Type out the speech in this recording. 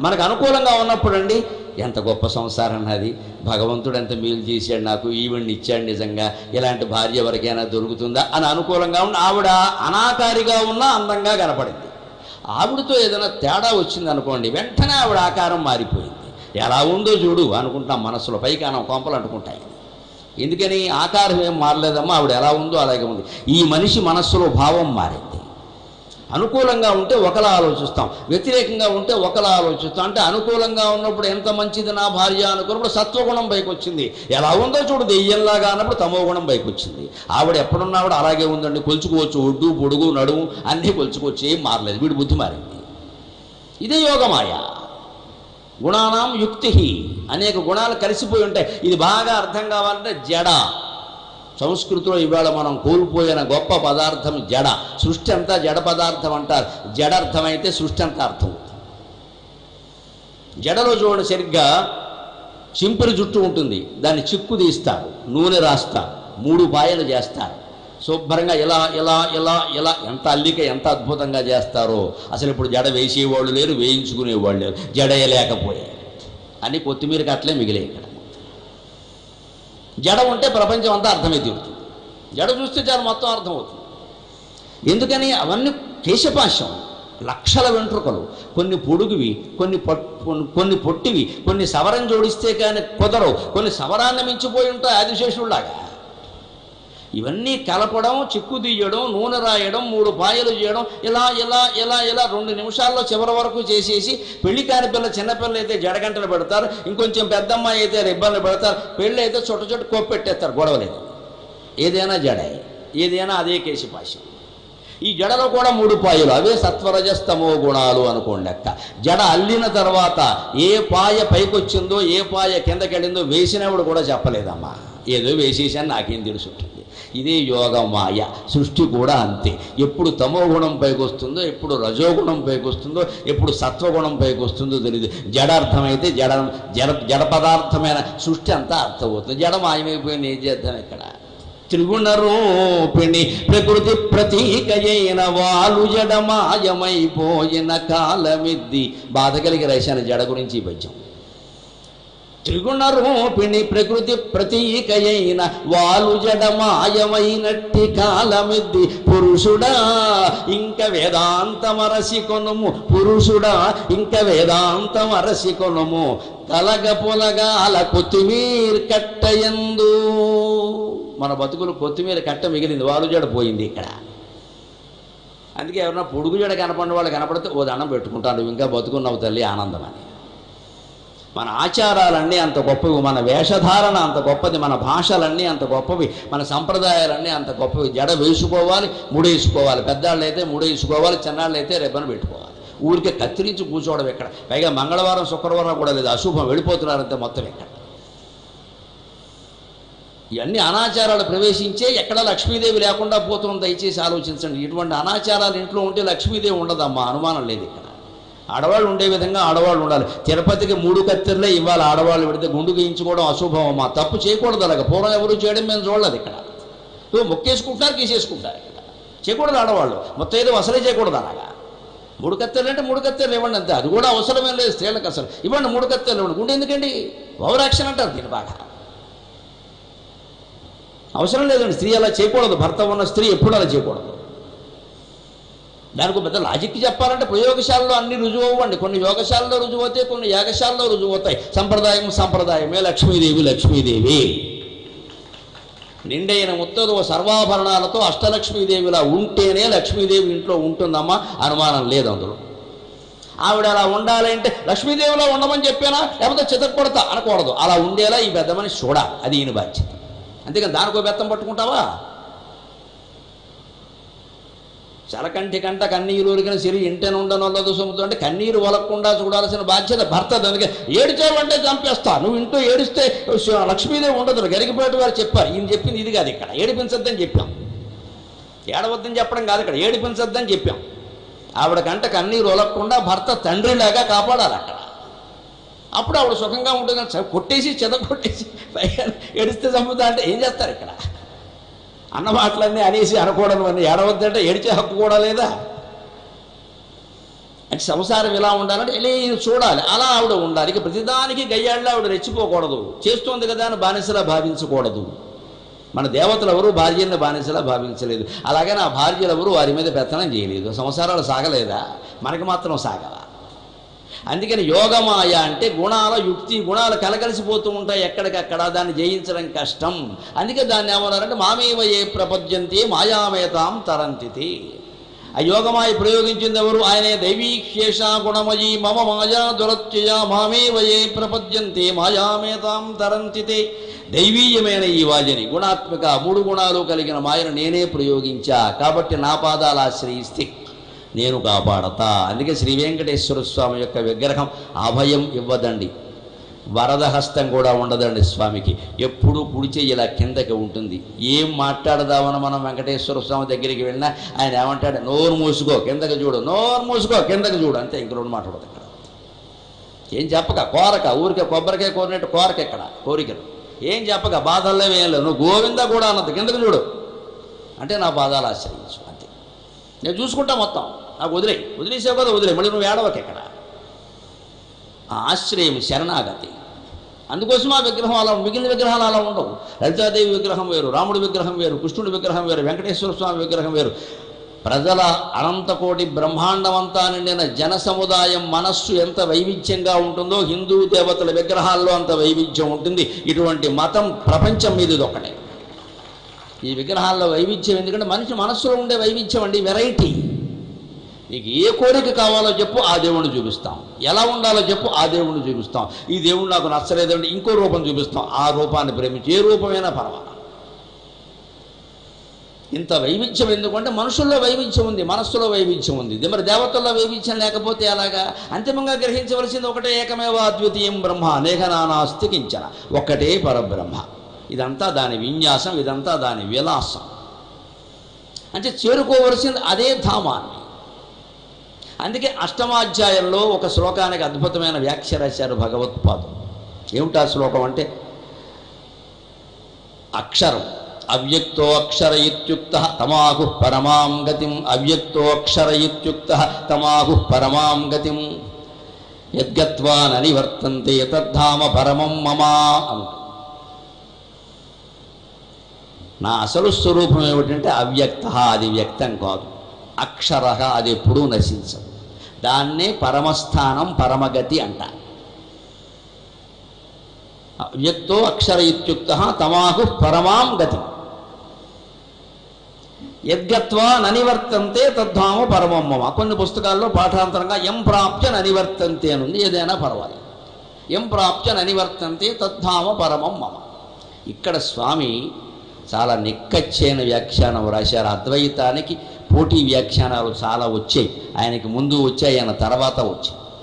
మనకు అనుకూలంగా ఉన్నప్పుడు అండి ఎంత గొప్ప సంసారం నాది. భగవంతుడు ఎంత మేలు చేశాడు నాకు ఈవిడిని ఇచ్చాడు నిజంగా. ఇలాంటి భార్య ఎవరికైనా దొరుకుతుందా? అని అనుకూలంగా ఉన్న ఆవిడ అనాకారిగా ఉన్నా అందంగా కనపడింది. ఆవిడతో ఏదైనా తేడా వచ్చింది అనుకోండి వెంటనే ఆవిడ ఆకారం మారిపోయింది. ఎలా ఉందో చూడు అనుకుంటాం మనసులో పైకి అనం కొంపలు అంటుకుంటాయి. ఎందుకని? ఆకారం ఏం మారలేదమ్మా ఆవిడ ఎలా ఉందో అలాగే ఉంది. ఈ మనిషి మనస్సులో భావం మారింది. అనుకూలంగా ఉంటే ఒకలా ఆలోచిస్తాం. వ్యతిరేకంగా ఉంటే ఒకలా ఆలోచిస్తాం. అంటే అనుకూలంగా ఉన్నప్పుడు ఎంత మంచిది నా భార్య అనుకున్నప్పుడు సత్వగుణం పైకి వచ్చింది ఎలా ఉందో చూడు దెయ్యంలాగా అన్నప్పుడు తమో గుణం పైకి వచ్చింది ఆవిడ ఎప్పుడున్నా ఆవిడ అలాగే ఉందండి. కొలుచుకోవచ్చు ఒడ్డు పొడుగు నడుము అన్నీ కొలుచుకోవచ్చు. ఏం మారలేదు. వీడి బుద్ధి మారింది. ఇదే యోగమాయ. గుణానాం యుక్తి అనేక గుణాలు కలిసిపోయి ఉంటాయి. ఇది బాగా అర్థం కావాలంటే జడ. సంస్కృతిలో ఇవాళ మనం కోల్పోయిన గొప్ప పదార్థం జడ. సృష్టి అంతా జడ పదార్థం అంటారు. జడ అర్థమైతే సృష్టి అంతా అర్థం. జడలో చూడండి సరిగ్గా చింపిరి జుట్టు ఉంటుంది. దాన్ని చిక్కు తీస్తారు. నూనె రాస్తారు మూడు పాయలు చేస్తారు. శుభ్రంగా ఇలా ఇలా ఇలా ఇలా ఎంత అల్లిక ఎంత అద్భుతంగా చేస్తారో. అసలు ఇప్పుడు జడ వేసేవాళ్ళు లేరు వేయించుకునేవాళ్ళు లేరు. జడయలేకపోయారు. అని కొత్తిమీరకి అట్లే మిగిలే ఇక్కడ. జడ ఉంటే ప్రపంచం అంతా అర్థమై తీరుతుంది జడ చూస్తే చాలు మొత్తం అర్థమవుతుంది. ఎందుకని అవన్నీ కేశపాశం లక్షల వెంట్రుకలు. కొన్ని పొడుగువి కొన్ని కొన్ని- కొన్ని పొట్టివి కొన్ని సవరం జోడిస్తే కానీ కుదరవు. కొన్ని సవరాన్ని మించిపోయి ఉంటాయి ఆదిశేషుల్లాగా. ఇవన్నీ కలపడం చిక్కు తీయడం నూనె రాయడం మూడు పాయలు చేయడం ఇలా ఇలా ఇలా ఇలా రెండు నిమిషాల్లో చివరి వరకు చేసేసి పెళ్ళి కాని పిల్ల చిన్నపిల్ల అయితే జడగంటలు పెడతారు ఇంకొంచెం పెద్దమ్మాయి అయితే రిబ్బన్లు పెడతారు పెళ్ళి అయితే చుట్ట చుట్ట కొప్పెట్టేస్తారు గొడవలేదు ఏదైనా జడాయి ఏదైనా అదే కేశపాశం ఈ జడలో కూడా మూడు పాయలు అవే సత్వరజస్తమో గుణాలు అనుకోండి అక్క జడ అల్లిన తర్వాత ఏ పాయ పైకొచ్చిందో ఏ పాయ కిందకెళ్ళిందో వేసినప్పుడు కూడా చెప్పలేదమ్మా. ఏదో వేసేసాను నాకేం తెలుసు. ఇదే యోగ మాయ సృష్టి కూడా అంతే. ఎప్పుడు తమో గుణం పైకి వస్తుందో ఎప్పుడు రజోగుణం పైకి వస్తుందో ఎప్పుడు సత్వగుణం పైకి వస్తుందో తెలియదు జడార్థమైతే జడ జడ జడ పదార్థమైన సృష్టి అంతా అర్థమవుతుంది. జడ మాయమైపోయింది ఏం చేద్దాం ఇక్కడ? త్రిగుణ రూపిణి ప్రకృతి ప్రతీకయైన వాలు జడమాయమైపోయిన కాలమిద్ది. బాధ కలిగి రాశాను జడ గురించి ఈ పద్యం. త్రిగుణరూపిణి ప్రకృతి ప్రతీకయైన వాలు జడమాయమైనట్టి కాలమిద్ది పురుషుడా ఇంక వేదాంతమరసి కొనుము. పురుషుడా ఇంక వేదాంతమరసి కొనుము. తలగ పొలగాల కొత్తిమీర కట్టయందు మన బతుకులు కొత్తిమీర కట్ట మిగిలింది వాలు జడ పోయింది ఇక్కడ. అందుకే ఎవరన్నా పొడుగు జడ కనపడిన వాళ్ళు కనపడితే ఓ దండం పెట్టుకుంటాను ఇంకా బతుకున్నావు తల్లి ఆనందం అని. మన ఆచారాలన్నీ అంత గొప్పవి మన వేషధారణ అంత గొప్పది మన భాషలన్నీ అంత గొప్పవి మన సంప్రదాయాలన్నీ అంత గొప్పవి. జడ వేసుకోవాలి ముడేసుకోవాలి పెద్దాళ్ళు అయితే ముడేసుకోవాలి చిన్నాళ్ళు అయితే రెబ్బను పెట్టుకోవాలి. ఊరికే కత్తిరించి కూర్చోవడం ఎక్కడ? పైగా మంగళవారం శుక్రవారం కూడా లేదు. అశుభం వెళ్ళిపోతున్నారంతే మొత్తం ఎక్కడ ఇవన్నీ అనాచారాలు ప్రవేశించే ఎక్కడ లక్ష్మీదేవి లేకుండా పోతుంది దయచేసి ఆలోచించండి. ఇటువంటి అనాచారాలు ఇంట్లో ఉంటే లక్ష్మీదేవి ఉండదమ్మా అనుమానం లేదు ఇక్కడ. ఆడవాళ్ళు ఉండే విధంగా ఆడవాళ్ళు ఉండాలి. తిరుపతికి మూడు కత్తెరలే ఇవ్వాలి. ఆడవాళ్ళు పెడితే గుండు గీయించుకోవడం అశుభం తప్పు చేయకూడదు అలాగ. పూర్వం ఎవరు చేయడం మేము చూడలేదు ఇక్కడ. మొక్కేసుకుంటారు గీసేసుకుంటారు ఇక్కడ. చేయకూడదు ఆడవాళ్ళు. మొత్తం ఏదో అసలే చేయకూడదు అలాగా. మూడు కత్తెరలు అంటే మూడు కత్తెరలు ఇవ్వండి అంతే. అది కూడా అవసరమే లేదు. స్త్రీలకు అసలు. ఇవ్వండి మూడు కత్తెరలు ఇవ్వండి. గుండె ఎందుకండి? ఓవర్ యాక్షన్ అంటారు దీని బాగా. అవసరం లేదండి. స్త్రీ అలా చేయకూడదు. భర్త ఉన్న స్త్రీ ఎప్పుడు అలా చేయకూడదు. దానికి పెద్ద లాజిక్ చెప్పాలంటే ప్రయోగశాలలో అన్ని రుజువు అవ్వండి కొన్ని యోగశాలలో రుజువు అవుతాయి కొన్ని యాగశాలలో రుజువు అవుతాయి సంప్రదాయం సంప్రదాయమే. లక్ష్మీదేవి లక్ష్మీదేవి. నిండైన ముత్తదు సర్వాభరణాలతో అష్టలక్ష్మీదేవిలా ఉంటేనే లక్ష్మీదేవి ఇంట్లో ఉంటుందమ్మా అనుమానం లేదు అందులో. ఆవిడ అలా ఉండాలి అంటే లక్ష్మీదేవిలా ఉండమని చెప్పానా? లేకపోతే చితక్కొడతా అనకూడదు. అలా ఉండేలా ఈ పెద్ద మనిషి చూడాలి. అది ఈయన బాధ్యత. అంతేకాని దానికో బెత్తం పట్టుకుంటావా? చలకంటి కంట కన్నీరు ఉరికిన సిరి ఇంటెనుండనొల్లదు సొమ్ముతో అంటే కన్నీరు వలకుండా చూడాల్సిన బాధ్యత భర్త అందుకే ఏడిచావంటే చంపేస్తా. నువ్వు ఇంట్లో ఏడిస్తే లక్ష్మీదే లక్ష్మీదేవి ఉండదు. గరిగిపోయేట వారు చెప్పారు. ఈయన చెప్పింది ఇది కాదు ఇక్కడ. ఏడిపించద్దని చెప్పాం. ఏడవద్దని చెప్పడం కాదు ఇక్కడ. ఏడిపించద్దని చెప్పాం. ఆవిడ కంట కన్నీరు వలకుండా భర్త తండ్రిలాగా కాపాడాలి అక్కడ. అప్పుడు ఆవిడ సుఖంగా ఉంటుంది కొట్టేసి చెద కొట్టేసి ఏడిస్తే చంపుతా అంటే ఏం చేస్తారు ఇక్కడ? అన్న మాటలన్నీ అనేసి అనకూడదు. అని ఏడవద్దంటే ఏడిచే హక్కు కూడా లేదా? అంటే సంసారం ఇలా ఉండాలంటే వెళ్ళి చూడాలి. అలా ఆవిడ ఉండాలి. ఇక ప్రతిదానికి గయ్యాళ్ళ ఆవిడ రెచ్చిపోకూడదు. చేస్తోంది కదా అని బానిసలా భావించకూడదు. మన దేవతలు ఎవరు భార్యలను బానిసలా భావించలేదు. అలాగే నా భార్యలు ఎవరు వారి మీద పెత్తనం చేయలేదు. సంసారాలు సాగలేదా? మనకి మాత్రం సాగలా. అందుకని యోగమాయ అంటే గుణాల యుక్తి గుణాలు కలగలిసిపోతూ ఉంటాయి ఎక్కడికక్కడ దాన్ని జయించడం కష్టం. అందుకే దాన్ని ఏమన్నారంటే మామేవ ఏ ప్రపద్యంతే మాయామేతాం తరంతితి. ఆ యోగమాయ ప్రయోగించింది ఎవరు? ఆయనే దైవీక్షేష గుణమయీ మమ మాయా దురత్యయ మామేవ ఏ ప్రపద్యంతే మాయామేతాం తరంతితే. దైవీయమైన ఈ వాజని గుణాత్మక మూడు గుణాలు కలిగిన మాయను నేనే ప్రయోగించా. కాబట్టి నా పాదాలు ఆశ్రయిస్తే నేను కాపాడతా. అందుకే శ్రీ వెంకటేశ్వర స్వామి యొక్క విగ్రహం అభయం ఇవ్వదండి. వరద హస్తం కూడా ఉండదండి స్వామికి. ఎప్పుడూ కుడి ఇలా కిందకి ఉంటుంది. ఏం మాట్లాడదామని మనం వెంకటేశ్వర స్వామి దగ్గరికి వెళ్ళినా ఆయన ఏమంటాడు నోరు మూసుకో కిందకి చూడు నోరు మూసుకో కిందకి చూడు. అంతే ఇంక రెండు మాట్లాడదు ఇక్కడ. ఏం చెప్పక కోరక ఊరికే కొబ్బరికాయ కోరినట్టు కోరక ఇక్కడ కోరికలు. ఏం చెప్పక బాధల్లో ఏం లేవు నువ్వు గోవింద కూడా అన్నది కిందకి చూడు. అంటే నా బాధాలు ఆశ్రయించు. నేను చూసుకుంటా మొత్తం. నాకు వదిలే. వదిలేసావు కదా వదిలే. మళ్ళీ నువ్వు ఏడవక ఇక్కడ. ఆశ్రయం శరణాగతి. అందుకోసం ఆ విగ్రహం అలా మిగిలిన విగ్రహాలు అలా ఉండవు. లలితాదేవి విగ్రహం వేరు రాముడి విగ్రహం వేరు కృష్ణుడి విగ్రహం వేరు వెంకటేశ్వర స్వామి విగ్రహం వేరు. ప్రజల అనంతకోటి బ్రహ్మాండమంతా నిండిన జన సముదాయం మనస్సు ఎంత వైవిధ్యంగా ఉంటుందో హిందూ దేవతల విగ్రహాల్లో అంత వైవిధ్యం ఉంటుంది. ఇటువంటి మతం ప్రపంచం మీద ఇది ఒకటే ఈ విగ్రహాల్లో వైవిధ్యం ఎందుకంటే మనిషి మనస్సులో ఉండే వైవిధ్యం అండి వెరైటీ నీకు ఏ కోరిక కావాలో చెప్పు ఆ దేవుణ్ణి చూపిస్తాం. ఎలా ఉండాలో చెప్పు ఆ దేవుణ్ణి చూపిస్తాం. ఈ దేవుడు నాకు నచ్చలేదండి ఇంకో రూపం చూపిస్తాం. ఆ రూపాన్ని ప్రేమించి ఏ రూపమైనా పర్వాలేదు. ఇంత వైవిధ్యం ఎందుకంటే మనుషుల్లో వైవిధ్యం ఉంది మనస్సులో వైవిధ్యం ఉంది. ఇది మరి దేవతల్లో వైవిధ్యం లేకపోతే ఎలాగా? అంతిమంగా గ్రహించవలసింది ఒకటే ఏకమేవ అద్వితీయం బ్రహ్మ అనేక నానాస్తి కించన. ఒక్కటే పరబ్రహ్మ. ఇదంతా దాని విన్యాసం ఇదంతా దాని విలాసం. అంటే చేరుకోవలసింది అదే ధామాన్ని. అందుకే అష్టమాధ్యాయంలో ఒక శ్లోకానికి అద్భుతమైన వ్యాఖ్య రాశారు భగవత్పాదం ఏమిటా శ్లోకం అంటే? అక్షరం. అవ్యక్తో అక్షర ఇత్యుక్త తమాహు పరమాం గతిం. అవ్యక్తో అక్షర ఇత్యుక్త తమాహు పరమాం గతిం. యద్గత్వా ననివర్తంతే తద్ధామ పరమం మమా అంట. నా అసలు స్వరూపం ఏమిటంటే అవ్యక్త అది వ్యక్తం కాదు. అక్షర అది ఎప్పుడూ నశించదు. దాన్నే పరమస్థానం పరమగతి అంట. వ్యక్తో అక్షర ఇత్యుక్త తమాహు పరమాం గతి. యద్గత్వా ననివర్తంతే తద్ధామ పరమం మమ. కొన్ని పుస్తకాల్లో పాఠాంతరంగా ఎం ప్రాప్య ననివర్తంతే అనుంది ఏదైనా పర్వాలేదు. ఎం ప్రాప్య ననివర్తంతే తద్ధామ పరమం మమ. ఇక్కడ స్వామి చాలా నిక్కచ్చైన వ్యాఖ్యానం రాశారు. అద్వైతానికి పోటీ వ్యాఖ్యానాలు చాలా వచ్చాయి. ఆయనకి ముందు వచ్చాయి ఆయన తర్వాత వచ్చాయి.